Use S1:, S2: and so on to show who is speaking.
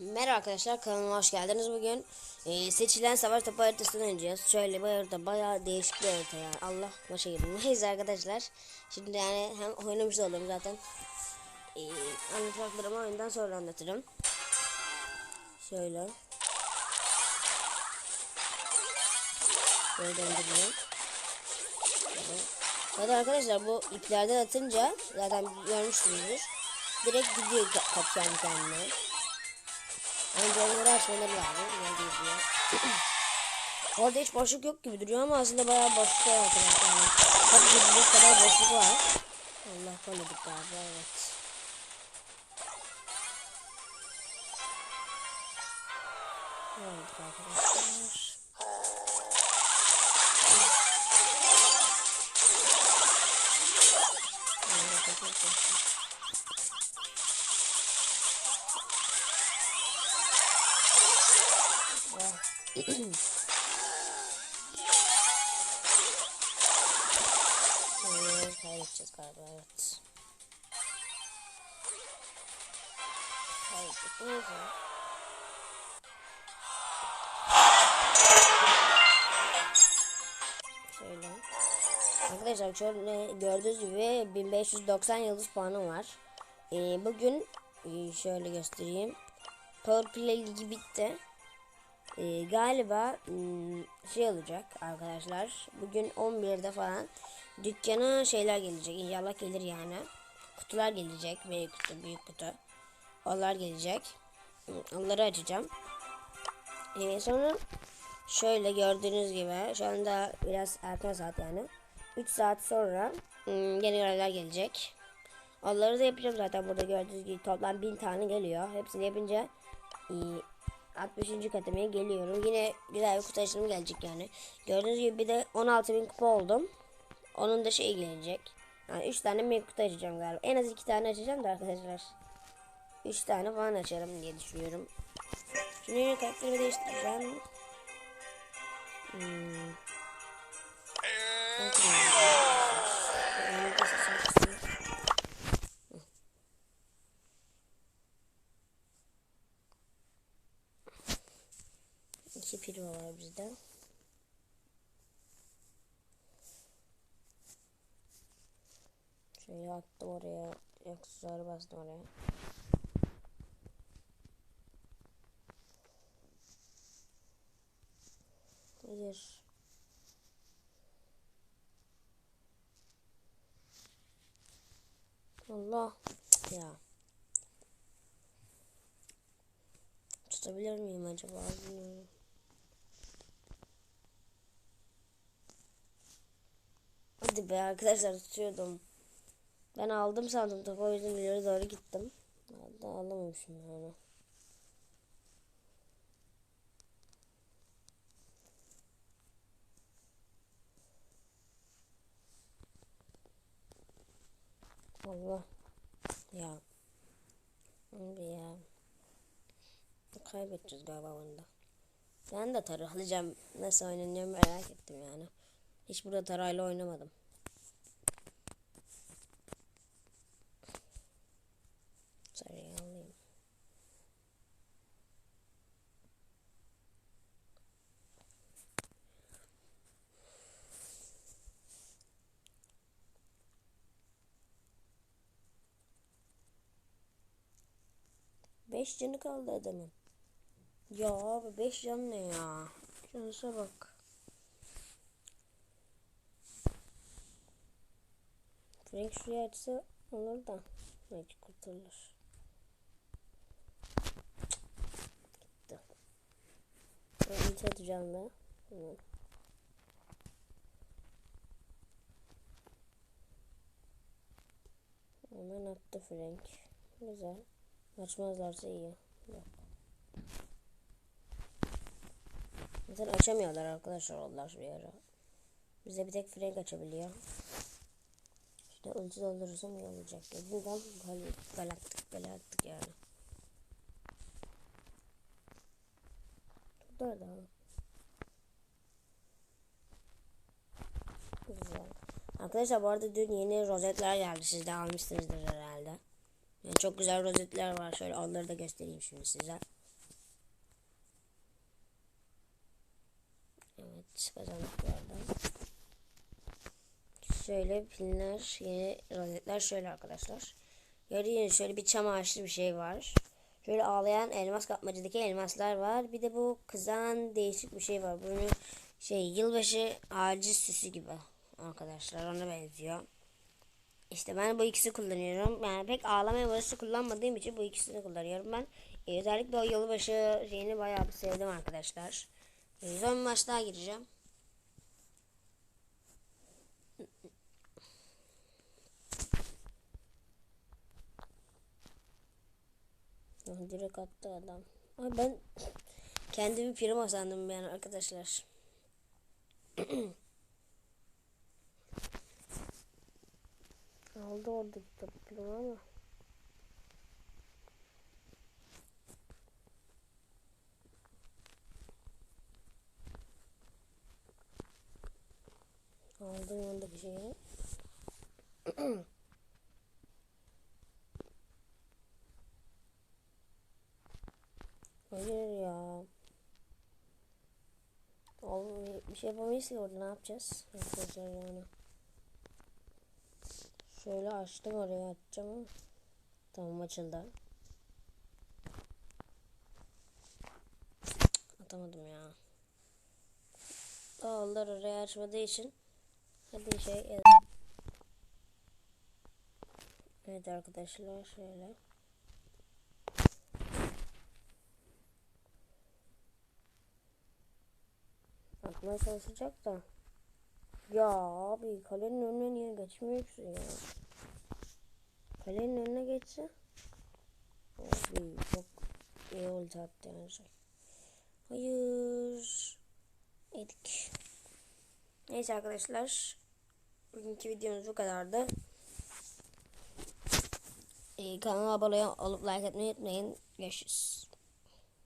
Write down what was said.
S1: Merhaba arkadaşlar kanalıma hoş geldiniz. Bugün e, seçilen savaş topu haritasını oynayacağız. Şöyle bu harita bayağı değişik bir harita ya. Allah başa girdim. Neyse arkadaşlar. Şimdi yani hem oynamış da olurum zaten. E, anlatacaklarımı oyundan sonra anlatırım. Şöyle. Şöyle döndüreyim. Zaten arkadaşlar bu iplerden atınca zaten görmüşsünüzdür. Direkt gidiyor ka- kapşan kendine. Önce onları açmaları lazım. Ne diyor? Orada hiç boşluk yok gibi duruyor ama aslında bayağı boşluk var arkadaşlar. Yani, tabii gidilecek kadar boşluk var. Allah kolladık galiba evet. Oldu arkadaşlar? Ee, kaybedeceğiz galiba evet. Neyse. Şöyle. Arkadaşlar şöyle gördüğünüz gibi 1590 yıldız puanım var. Ee, bugün e, şöyle göstereyim. Power Play ligi bitti. Ee, galiba hmm, şey olacak arkadaşlar. Bugün 11'de falan dükkana şeyler gelecek. İnşallah gelir yani. Kutular gelecek. Büyük kutu, büyük kutu. Onlar gelecek. Hmm, Onları açacağım. Ee, sonra şöyle gördüğünüz gibi şu anda biraz erken saat yani. 3 saat sonra hmm, yeni görevler gelecek. Onları da yapacağım zaten burada gördüğünüz gibi toplam 1000 tane geliyor. Hepsini yapınca e, 60. kademeye geliyorum. Yine güzel bir kutu açılımı gelecek yani. Gördüğünüz gibi bir de 16.000 kupa oldum. Onun da şeyi gelecek. Yani 3 tane mega kutu açacağım galiba. En az 2 tane açacağım da arkadaşlar. 3 tane falan açarım diye düşünüyorum. Şimdi yine karakterimi değiştireceğim. Hmm. 2 prim var bizden. Şöyle attım oraya. Yaksızları bastım oraya. Hayır. Allah ya. Tutabilir miyim acaba? Bilmiyorum. Hadi be arkadaşlar tutuyordum. Ben aldım sandım topu o yüzden ileri doğru gittim. Da alamamışım yani. Allah. Ya. Abi ya. Kaybedeceğiz galiba bunda. Ben de tarı alacağım. Nasıl oynanıyor merak ettim yani. Hiç burada tarayla oynamadım. Sarıyı alayım. Beş canı kaldı adamın. Ya abi beş can ne ya? Şansa bak. Frank şuraya açsa olur da belki kurtulur. Gitti. Ben hiç atacağım da. Tamam. Hemen attı Frank. Güzel. Açmazlarsa iyi. Yok. Zaten açamıyorlar arkadaşlar onlar şuraya. ara. Bize bir tek Frank açabiliyor. İşte ölçü doldurursam iyi olacak. Neden hani galaktik galaktik yani. Burada da. Güzel. Arkadaşlar bu arada dün yeni rozetler geldi. Siz de almışsınızdır herhalde. Yani çok güzel rozetler var. Şöyle onları da göstereyim şimdi size. Evet kazandıklardan. Şöyle pinler, yeni rozetler şöyle arkadaşlar. Gördüğünüz şöyle bir çam ağaçlı bir şey var. Şöyle ağlayan elmas kapmacadaki elmaslar var. Bir de bu kızan değişik bir şey var. Bunu şey yılbaşı ağacı süsü gibi arkadaşlar ona benziyor. İşte ben bu ikisini kullanıyorum. Yani pek ağlama elması kullanmadığım için bu ikisini kullanıyorum ben. E, özellikle o yılbaşı şeyini bayağı sevdim arkadaşlar. Son maç gireceğim. Direkt attı adam. Ay ben kendimi prima sandım yani arkadaşlar. Aldı oradaki topluluğu ama. Aldı yanındaki şeyi. Hayır ya. Oğlum bir şey yapamayız ki orada ne yapacağız? Arkadaşlar yani. Şöyle açtım oraya açacağım ama. Tamam açıldı. Atamadım ya. Dağlar oraya açmadığı için. Hadi şey evet. Arkadaşlar şöyle. Atmaya çalışacak da. Ya abi kalenin önüne niye geçmiyorsun ya? Kalenin önüne geçse. Abi çok iyi en son. Hayır. Yedik. Neyse arkadaşlar. Bugünkü videomuz bu kadardı. Ee, kanala abone olup like etmeyi unutmayın. Görüşürüz.